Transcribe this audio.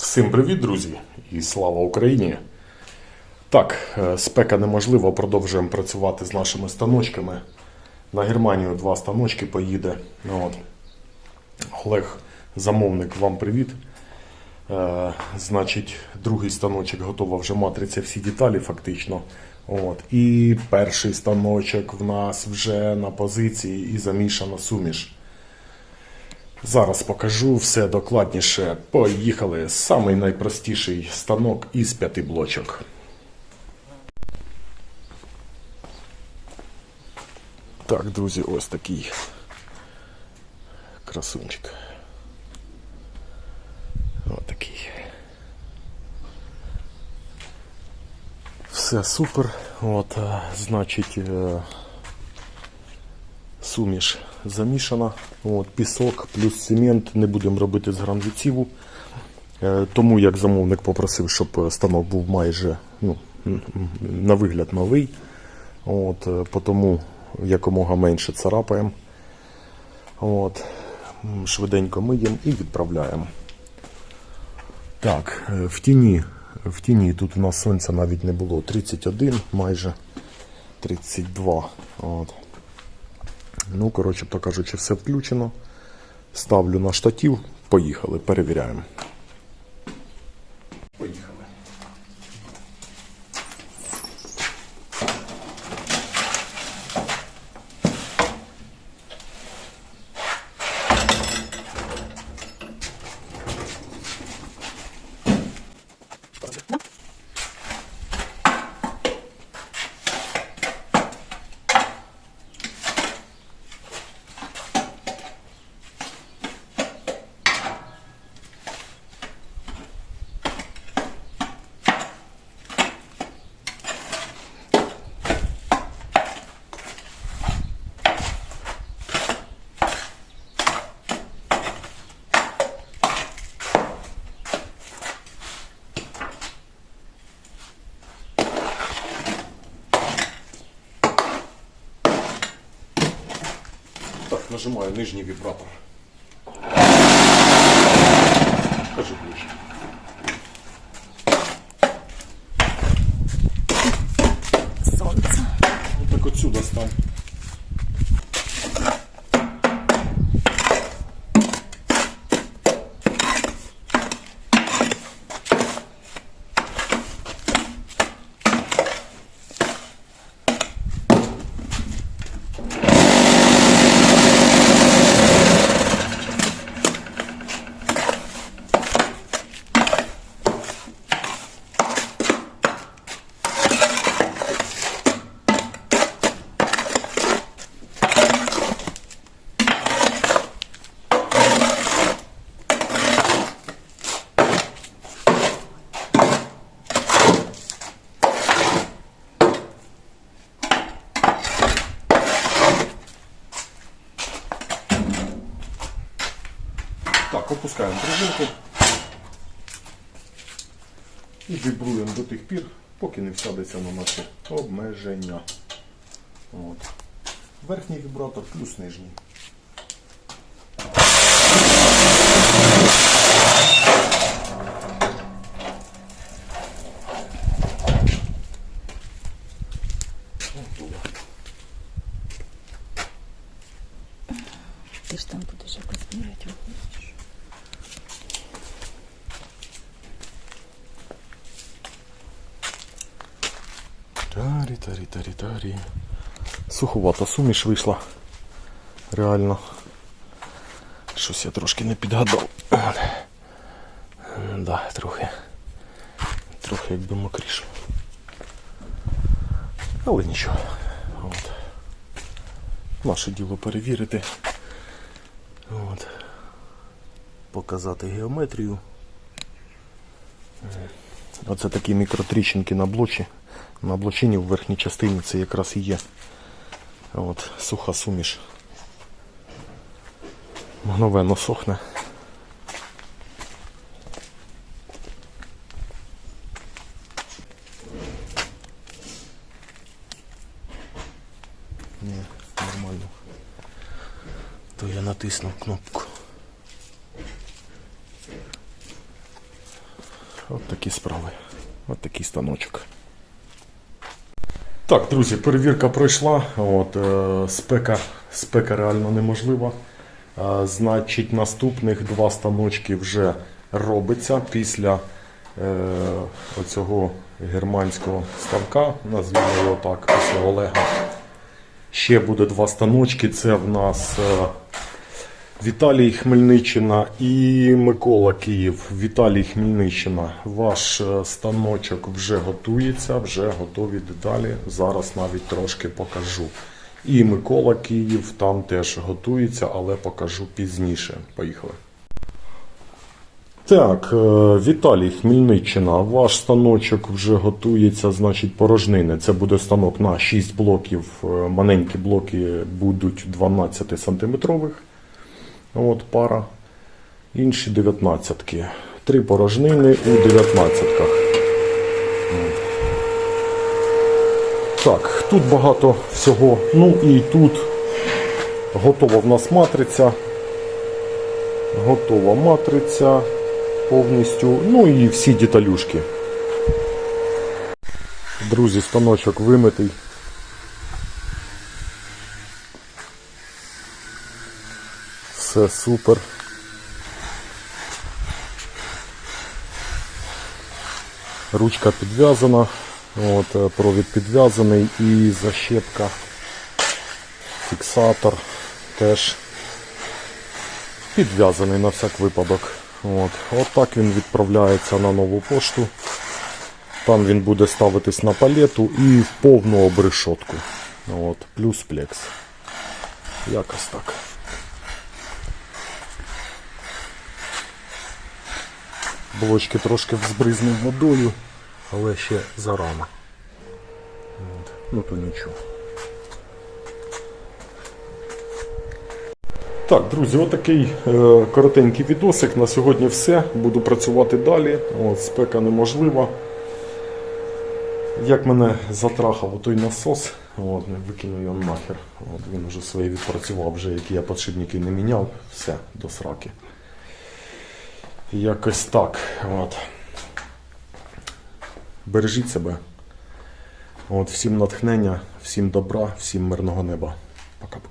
Всім привіт, друзі, і слава Україні! Так, е, спека неможлива, продовжуємо працювати з нашими станочками. На Германію два станочки поїде. Ну, От. Олег, замовник, вам привіт. Е, значить, другий станочок готова вже матриця, всі деталі фактично. От. І перший станочок в нас вже на позиції і замішана суміш. Зараз покажу все докладніше. Поїхали. Самий найпростіший станок із п'яти блочок. Так, друзі, ось такий красунчик. Ось такий. Все супер. От, е, значить, е, суміш замішана. От, пісок плюс цемент не будемо робити з гранвіціву. Е, Тому як замовник попросив, щоб станок був майже ну, на вигляд новий. От, е, тому якомога менше царапаємо. От, швиденько миємо і відправляємо. Так, е, в тіні, в тіні тут у нас сонця навіть не було. 31 майже 32. От. Ну, коротше, то кажучи, все включено. Ставлю на штатів, поїхали, перевіряємо. Так, нажимаю нижній вібратор. Кажи ближче. Сонце. Так отсюда стань. Так, опускаємо пружинку. І вібруємо до тих пір, поки не всядеться на наші обмеження. От. Верхній вібратор плюс нижній. Ти ж там будеш якось міряти виходиш. Тарі, тарі, тарі. Суховата суміш вийшла. Реально. Щось я трошки не підгадав. От. М, Да, трохи. Трохи якби мокріше. Але нічого. От. Наше діло перевірити. От. Показати геометрію. Оце такі мікротріщинки на блочі. На блочині в верхній частині це якраз і є. От, суха суміш. Мгновенно сохне. Ні, нормально. То я натиснув кнопку. От такі справи. От такий станочок. Так, друзі, перевірка пройшла. От, е, спека, спека реально неможлива. Е, значить, наступних два станочки вже робиться після е, оцього германського ставка, назвімо його так, після Олега. Ще буде два станочки. Це в нас е, Віталій Хмельниччина і Микола Київ. Віталій Хмельниччина. Ваш е, станочок вже готується, вже готові деталі. Зараз навіть трошки покажу. І Микола Київ там теж готується, але покажу пізніше. Поїхали. Так, е, Віталій Хмельниччина, ваш станочок вже готується, значить, порожнини. Це буде станок на 6 блоків. Е, Маленькі блоки будуть 12 сантиметрових. От пара. Інші 19-ки. Три порожнини у 19-ках. Так, тут багато всього. Ну і тут готова в нас матриця. Готова матриця повністю. Ну і всі деталюшки. Друзі, станочок вимитий. Все супер. Ручка підв'язана, от, е, провід підв'язаний і защепка, фіксатор теж підв'язаний на всяк випадок. От. От так він відправляється на нову пошту. Там він буде ставитись на палету і в повну обрешотку. От. Плюс плекс. Якось так. Блочки трошки взбризнув водою, але ще зарано. Ну то нічого. Так, друзі, отакий е, коротенький відосик. На сьогодні все. Буду працювати далі. От, спека неможлива. Як мене затрахав той насос, от, не викину його нахер. От, він вже своє відпрацював, вже які я подшипники не міняв, все, до сраки. Якось так. От. Бережіть себе. От, всім натхнення, всім добра, всім мирного неба. Пока-пока.